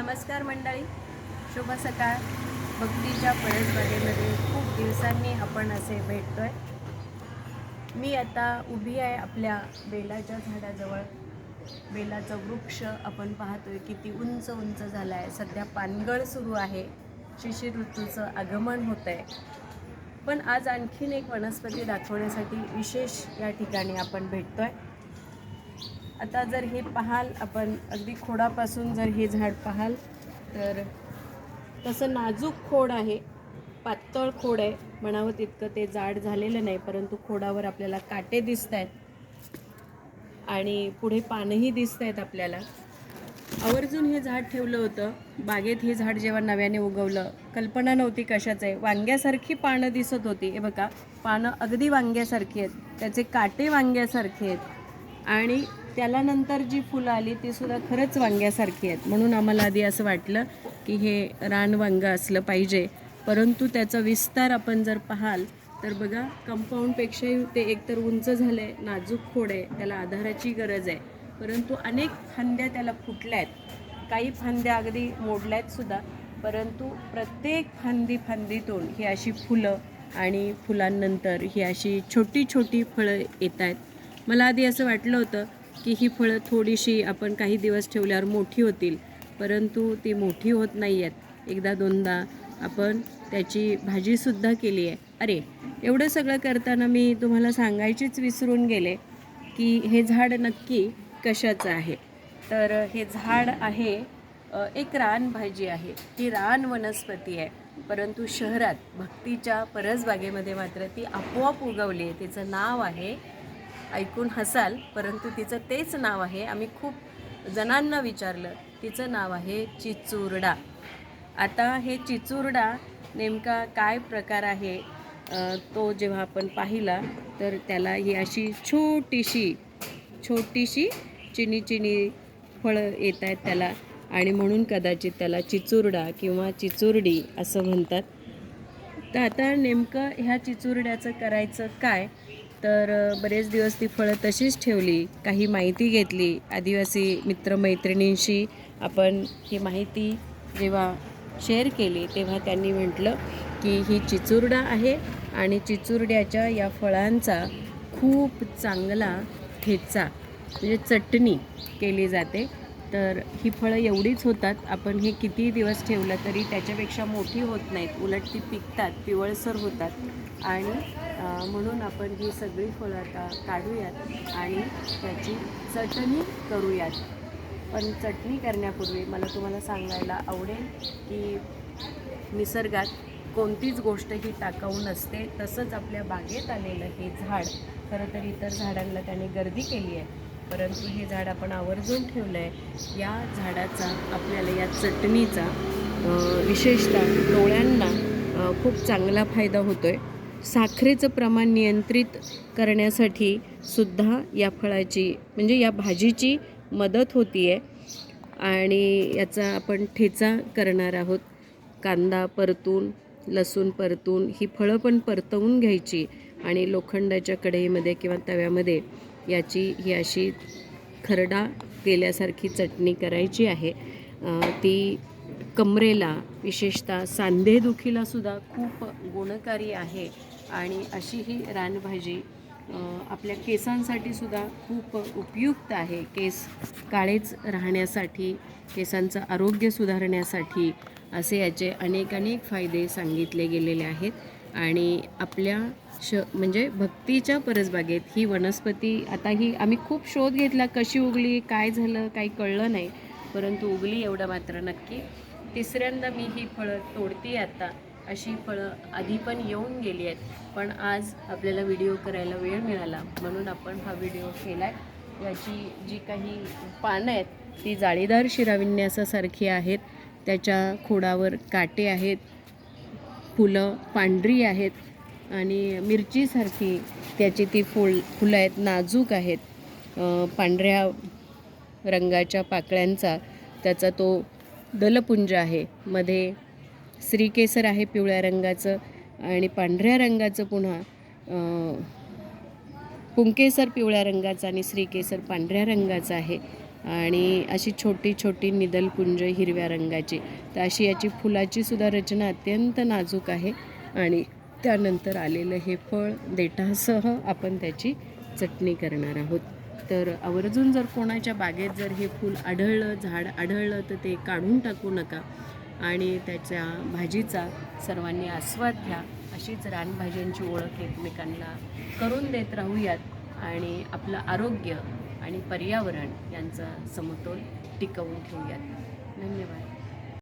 नमस्कार मंडळी. शुभ सकाळ. भक्तीच्या परसबागेमध्ये खूप दिवसांनी आपण असे भेटतोय. मी आता उभी आहे आपल्या बेलाच्या झाडाजवळ. बेलाचा वृक्ष आपण पाहतोय किती उंच उंच झाला आहे सध्या पानगळ सुरू आहे. शिशिर ऋतूचं आगमन होत आहे पण आज आणखीन एक वनस्पती दाखवण्यासाठी विशेष या ठिकाणी आपण भेटतो आहे आता जर हे पाहाल आपण अगदी खोडापासून जर हे झाड पाहाल तर तसं नाजूक खोड आहे पातळ खोड आहे म्हणावं तितकं ते जाड झालेलं नाही परंतु खोडावर आपल्याला काटे दिसत आहेत आणि पुढे पानंही दिसत आहेत आपल्याला. आवर्जून हे झाड ठेवलं होतं. बागेत हे झाड जेव्हा नव्याने उगवलं कल्पना नव्हती कशाचं आहे. वांग्यासारखी पानं दिसत होती. हे बघा पानं अगदी वांग्यासारखी आहेत. त्याचे काटे वांग्यासारखे आहेत. आणि त्याला नंतर जी फुलं आली ती सुद्धा खरंच वांग्यासारखी आहेत. म्हणून आम्हाला आधी असं वाटलं की हे रान वांगं असलं पाहिजे. परंतु त्याचा विस्तार आपण जर पाहाल तर बघा कंपाऊंडपेक्षाही ते एकतर उंच झालं आहे नाजूक खोड आहे त्याला आधाराची गरज आहे. परंतु अनेक फांद्या त्याला फुटल्या आहेत. काही फांद्या अगदी मोडल्या आहेत सुद्धा परंतु प्रत्येक फांदी फांदीतून ही अशी फुलं आणि फुलांनंतर ही अशी छोटी छोटी फळं येत आहेत. मला आधी असं वाटलं होतं की ही फळं थोडीशी आपण काही दिवस ठेवल्यावर मोठी होतील. परंतु ती मोठी होत नाही आहेत एकदा दोनदा आपण त्याची भाजीसुद्धा केली आहे. अरे एवढं सगळं करताना मी तुम्हाला सांगायचीच विसरून गेले की हे झाड नक्की कशाचं आहे. तर हे झाड आहे एक रानभाजी आहे. ती रान वनस्पती आहे. परंतु शहरात भक्तीच्या परसबागेमध्ये मात्र ती आपोआप उगवली आहे. तिचं नाव आहे ऐकून हसाल परंतु तिचं तेच नाव आहे. आम्ही खूप जणांना विचारलं तिचं नाव आहे चिचुरडा. आता हे चिचुरडा नेमका काय प्रकार आहे? तो जेव्हा आपण पाहिला तर त्याला ही अशी छोटीशी छोटीशी चिनी चिनी फळं येत आहेत त्याला. आणि म्हणून कदाचित त्याला चिचुरडा किंवा चिचुरडी असं म्हणतात. तर आता नेमकं ह्या चिचुरड्याचं करायचं काय? तर बरेच दिवस ती फळं तशीच ठेवली काही माहिती घेतली. आदिवासी मित्रमैत्रिणींशी आपण ही माहिती जेव्हा शेअर केली तेव्हा त्यांनी म्हटलं की ही चिचुरडा आहे आणि चिचुरड्याच्या या फळांचा खूप चांगला ठेचा म्हणजे चटणी केली जाते. तर ही फळं एवढीच होतात आपण हे किती दिवस ठेवलं तरी त्याच्यापेक्षा मोठी होत नाहीत. उलट ती पिकतात पिवळसर होतात. आणि म्हणून आपण ही सगळी फळं आता काढूयात आणि त्याची चटणी करूयात. पण चटणी करण्यापूर्वी मला तुम्हाला सांगायला आवडेल की निसर्गात कोणतीच गोष्ट ही टाकाऊ नसते. तसंच आपल्या बागेत आलेलं हे झाड खरं तर इतर झाडांना त्याने गर्दी केली आहे. परंतु हे झाड आपण आवर्जून ठेवलं आहे या झाडाचा आपल्याला या चटणीचा विशेषतः डोळ्यांना खूप चांगला फायदा होतो आहे साखरेचं प्रमाण नियंत्रित करण्यासाठी सुद्धा या फळाची म्हणजे या भाजीची मदत होती आहे आणि याचा आपण ठेचा करणार आहोत. कांदा परतून लसूण परतून ही फळं पण परतवून घ्यायची आणि लोखंडाच्या कढईमध्ये किंवा तव्यामध्ये याची ही अशी खरडा केल्यासारखी चटणी करायची आहे. ती कमरेला विशेषतः सांधेदुखीला सुद्धा खूप गुणकारी आहे. आणि अशी ही रानभाजी आपल्या केसांसाठी सुद्धा खूप उपयुक्त आहे. केस काळेच राहण्यासाठी केसांचं आरोग्य सुधारण्यासाठी असे याचे अनेक अनेक फायदे सांगितले गेलेले आहेत. आणि आपल्या श म्हणजे भक्तीच्या परसबागेत ही वनस्पती आता ही आम्ही खूप शोध घेतला कशी उगली काय झालं काही कळलं नाही. परंतु उगली एवढं मात्र नक्की. तिसऱ्यांदा मी ही फळं तोडती आता. अशी फळं आधी पण येऊन गेली आहेत पण आज आपल्याला व्हिडिओ करायला वेळ मिळाला. म्हणून आपण हा व्हिडिओ केला आहे याची जी काही पानं आहेत ती जाळीदार शिराविन्यासासारखी आहेत. त्याच्या खोडावर काटे आहेत फुलं पांढरी आहेत आणि मिरचीसारखी त्याची ती फुल फुलं आहेत नाजूक आहेत. पांढऱ्या रंगाच्या पाकळ्यांचा त्याचा तो दलपुंज आहे. मध्ये श्रीकेसर आहे पिवळ्या रंगाचं आणि पांढऱ्या रंगाचं पुन्हा पुंकेसर पिवळ्या रंगाचा आणि श्रीकेसर पांढऱ्या रंगाचा आहे. आणि अशी छोटी छोटी निदलपुंज हिरव्या रंगाची. तर अशी याची फुलाची सुद्धा रचना अत्यंत नाजूक आहे. आणि त्यानंतर आलेलं हे फळ देठासह आपण त्याची चटणी करणार आहोत. तर आवर्जून जर कोणाच्या बागेत जर हे फूल आढळलं झाड आढळलं तर ते काढून टाकू नका. आणि त्याच्या भाजीचा सर्वांनी आस्वाद घ्या. अशीच रानभाज्यांची ओळख एकमेकांना करून देत राहूयात. आणि आपलं आरोग्य आणि पर्यावरण यांचा समतोल टिकवून ठेवूयात. धन्यवाद.